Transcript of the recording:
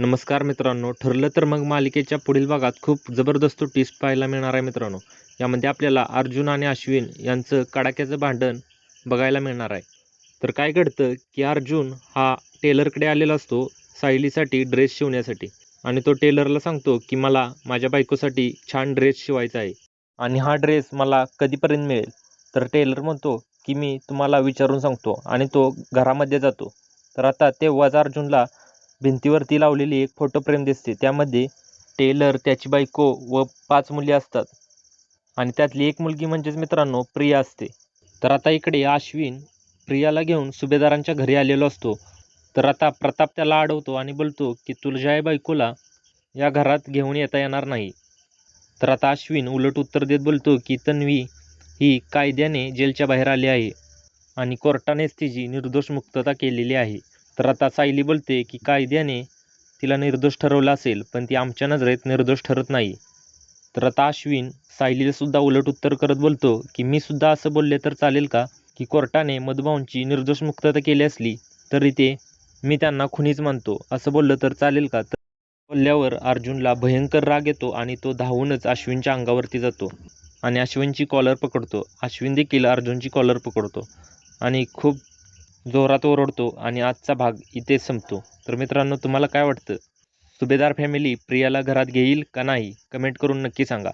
नमस्कार मित्रांनो ठरलं तर मग मालिकेच्या पुढील भागात खूप जबरदस्त ट्विस्ट पाहायला मिळणार आहे मित्रांनो. यामध्ये आपल्याला अर्जुन आणि अश्विन यांचं कडाक्याचं भांडण बघायला मिळणार आहे. तर काय घडतं की अर्जुन हा टेलरकडे आलेला असतो सायलीसाठी ड्रेस शिवण्यासाठी. आणि तो टेलरला सांगतो की मला माझ्या बायकोसाठी छान ड्रेस शिवायचा आहे. आणि हा ड्रेस मला कधीपर्यंत मिळेल? तर टेलर म्हणतो की मी तुम्हाला विचारून सांगतो. आणि तो घरामध्ये जातो. तर आता तेव्हाच अर्जुनला भिंतीवरती लावलेली एक फोटो फ्रेम दिसते. त्यामध्ये टेलर त्याची बायको व पाच मुली असतात. आणि त्यातली एक मुलगी म्हणजेच मित्रांनो प्रिया असते. तर आता इकडे आश्विन प्रियाला घेऊन सुभेदारांच्या घरी आलेलो असतो. तर आता प्रताप त्याला अडवतो आणि बोलतो की तुझ्या बायकोला या घरात घेऊन येता येणार नाही. तर आता अश्विन उलट उत्तर देत बोलतो की तन्वी ही कायद्याने जेलच्या बाहेर आली आहे आणि कोर्टानेच तिची निर्दोष मुक्तता केलेली आहे. तर आता सायली बोलते की कायद्याने तिला निर्दोष ठरवलं असेल पण ती आमच्या नजरेत निर्दोष ठरत नाही. तर आता अश्विन सायलीला सुद्धा उलट उत्तर करत बोलतो की मी सुद्धा असं बोलले तर चालेल का की कोर्टाने मधुभाऊंची निर्दोष मुक्तता केली असली तरी ते मी त्यांना खुनीच मानतो. असं बोललं तर चालेल का? तर बोलल्यावर अर्जुनला भयंकर राग येतो आणि तो धावूनच अश्विनच्या अंगावरती जातो आणि अश्विनची कॉलर पकडतो. अश्विन देखील अर्जुनची कॉलर पकडतो आणि खूप जोरात ओरडतो आणि आजचा भाग इथेच संपतो. तर मित्रांनो तुम्हाला काय वाटतं? सुभेदार फॅमिली प्रियाला घरात घेईल का नाही? कमेंट करून नक्की सांगा.